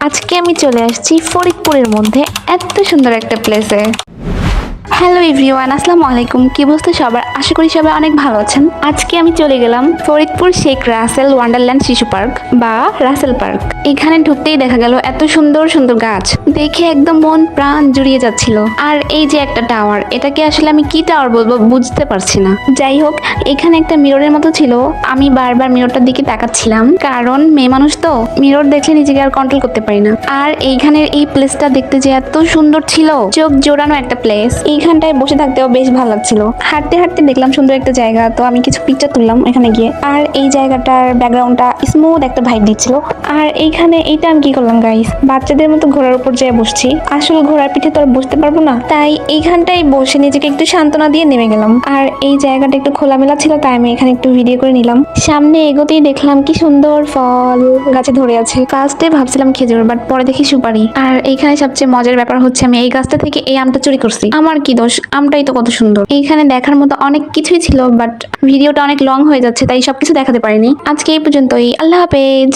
আজকে আমি চলে আসছি ফরিদপুরের মধ্যে এত সুন্দর একটা প্লেসে হ্যালো এভরিওয়ান, আসসালামু আলাইকুম। কি অবস্থা সবার? আশা করি সবাই অনেক ভালো আছেন। আজকে আমি চলে গেলাম ফরিদপুর শেখ রাসেল ওয়ান্ডারল্যান্ড শিশু পার্ক বা রাসেল পার্ক। এখানে ঢুকতেই দেখা গেল এত সুন্দর সুন্দর গাছ। দেখে একদম মন প্রাণ জুড়িয়ে যাচ্ছিল। আর এই যে একটা টাওয়ার, এটাকে আসলে আমি কি টাওয়ার বলব বুঝতে পারছি না। যাই হোক, এখানে একটা মিররের মতো ছিল। আমি বারবার মিররটার দিকে তাকাচ্ছিলাম। কারণ মেয়ে মানুষ তো, মিরর দেখলে নিজেকে আর কন্ট্রোল করতে পারি না। আর এইখানের এই প্লেসটা দেখতে যে এত সুন্দর ছিল। চোখ জোড়ানো একটা প্লেস এইখানটায় বসে থাকতেও বেশ ভালো লাগছিল। হাঁটতে হাঁটতে দেখলাম সুন্দর একটা জায়গা, তো আমি কিছু পিকচার তুললাম এখানে গিয়ে। আর এই জায়গাটার ব্যাকগ্রাউন্ডটা স্মুথ একটা ভাইব দিচ্ছিল। আর এইখানে এইটা আমি কি করলাম গাইস বাচ্চাদের মতো ঘোড়ার উপর যেয়ে বসছি। আসলে ঘোড়ার পিঠে তো আর বসতে পারব না। তাই এইখানটাই বসে নিজেকে একটু সান্ত্বনা দিয়ে নেমে গেলাম। আর এই জায়গাটা একটু খোলামেলা ছিল, তাই আমি এখানে একটু ভিডিও করে নিলাম। সামনে এগোতেই দেখলাম কি সুন্দর ফল গাছে ধরে আছে। ফার্স্টে ভাবছিলাম খেজুর বাট পরে দেখি সুপারি। আর এইখানে সবচেয়ে মজার ব্যাপার হচ্ছে, আমি এই গাছটা থেকে এই আমটা চুরি করছি। আমার কি দোষ? আমটাই তো কত সুন্দর। এইখানে দেখার মতো অনেক কিছুই ছিল বাট ভিডিওটা অনেক লং হয়ে যাচ্ছে, তাই সবকিছু দেখাতে পারিনি। আজকে এই পর্যন্তই। আল্লাহ হাফেজ।